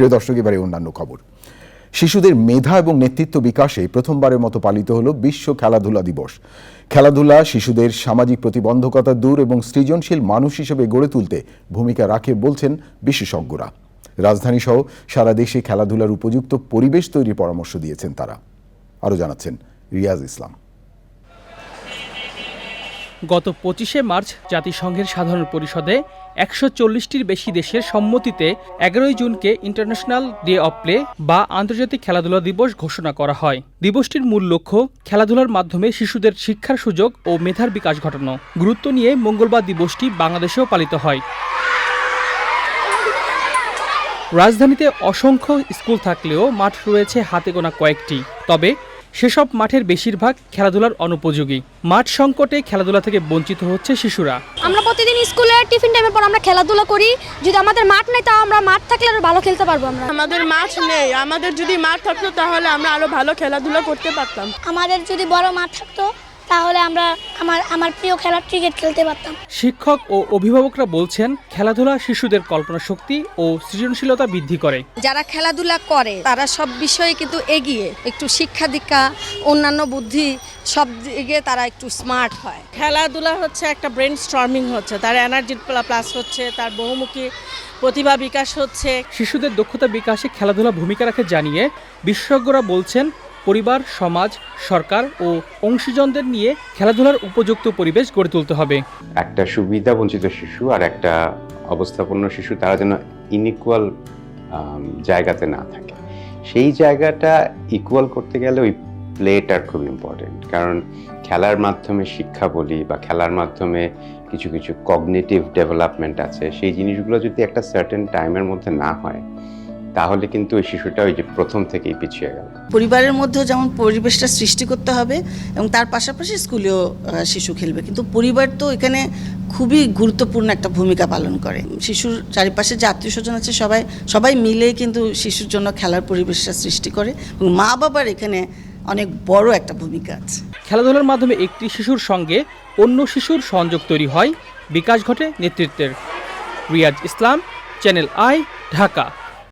প্রিয় দর্শক, এবারে অন্যান্য খবর। শিশুদের মেধা এবং নেতৃত্ব বিকাশে প্রথমবারের মতো পালিত হলো বিশ্ব খেলাধুলা দিবস। খেলাধুলা শিশুদের সামাজিক প্রতিবন্ধকতা, দূর এবং সৃজনশীল মানুষ হিসেবে গড়ে তুলতে ভূমিকা রাখে বলছেন বিশেষজ্ঞরা। রাজধানী সহ সারা দেশে খেলাধুলার উপযুক্ত পরিবেশ তৈরির পরামর্শ দিয়েছেন তারা। আরও জানাচ্ছেন রিয়াজ ইসলাম। গত পঁচিশে মার্চ জাতিসংঘের সাধারণ পরিষদে একশো চল্লিশটির বেশি দেশের সম্মতিতে এগারোই জুনকে ইন্টারন্যাশনাল ডে অফ প্লে বা আন্তর্জাতিক খেলাধুলা দিবস ঘোষণা করা হয়। দিবসটির মূল লক্ষ্য খেলাধুলার মাধ্যমে শিশুদের শিক্ষার সুযোগ ও মেধার বিকাশ ঘটানো। গুরুত্ব নিয়ে মঙ্গলবার দিবসটি বাংলাদেশেও পালিত হয়। রাজধানীতে অসংখ্য স্কুল থাকলেও মাঠ রয়েছে হাতে গোনা কয়েকটি। তবে সেসব মাঠের বেশিরভাগ খেলাধুলার অনুপযোগী। মাঠ সংকটে খেলাধুলা থেকে বঞ্চিত হচ্ছে শিশুরা। আমরা প্রতিদিন স্কুলে টিফিন টাইমের পর আমরা খেলাধুলা করি। যদি আমাদের মাঠ নেই তাও আমরা মাঠ থাকলে আরও ভালো খেলতে পারব আমরা। আমাদের মাঠ নেই। আমাদের যদি মাঠ থাকতো তাহলে আমরা আরও ভালো খেলাধুলা করতে পারতাম। আমাদের যদি বড় মাঠ থাকতো তাহলে আমরা আমার আমার প্রিয় খেলা ক্রিকেট খেলতে পারতাম। শিক্ষক ও অভিভাবকরা বলছেন খেলাধুলা শিশুদের কল্পনা শক্তি ও সৃজনশীলতা বৃদ্ধি করে। যারা খেলাধুলা করে তারা সব বিষয়ে কিন্তু এগিয়ে একটু শিক্ষা দীক্ষা অন্যান্য বুদ্ধি সব দিকে তারা একটু স্মার্ট হয়। খেলাধুলা হচ্ছে একটা ব্রেন স্টর্মিং হচ্ছে তার এনার্জি প্লাস হচ্ছে তার বহুমুখী প্রতিভা বিকাশ হচ্ছে। শিশুদের দক্ষতা বিকাশে খেলাধুলা ভূমিকা রাখে জানিয়ে বিশেষজ্ঞরা বলছেন পরিবার, সমাজ, সরকার ও অংশীজনদের নিয়ে খেলাধুলার উপযুক্ত পরিবেশ গড়ে তুলতে হবে। একটা সুবিধা বঞ্চিত শিশু আর একটা অবস্থাপন্ন শিশু তারা যেন ইনইকুয়াল জায়গাতে না থাকে। সেই জায়গাটা ইকুয়াল করতে গেলে ওই প্লেটার খুব ইম্পর্টেন্ট কারণ খেলার মাধ্যমে শিক্ষা বলি বা খেলার মাধ্যমে কিছু কিছু কগনেটিভ ডেভেলপমেন্ট আছে, সেই জিনিসগুলো যদি একটা সার্টেন টাইমের মধ্যে না হয় তাহলে কিন্তু ওই শিশুটা ওই যে প্রথম থেকেই পিছিয়ে গেল। পরিবারের মধ্যেও যেমন পরিবেশটা সৃষ্টি করতে হবে এবং তার পাশাপাশি স্কুলেও শিশু খেলবে। কিন্তু পরিবার তো এখানে খুবই গুরুত্বপূর্ণ একটা ভূমিকা পালন করে। শিশুর চারিপাশে যে আত্মীয় স্বজন আছে সবাই সবাই মিলে কিন্তু শিশুর জন্য খেলার পরিবেশটা সৃষ্টি করে এবং মা বাবার এখানে অনেক বড় একটা ভূমিকা আছে। খেলাধুলার মাধ্যমে একটি শিশুর সঙ্গে অন্য শিশুর সংযোগ তৈরি হয়। বিকাশ ঘটে নেতৃত্বের। Riyaz Islam channel I Dhaka.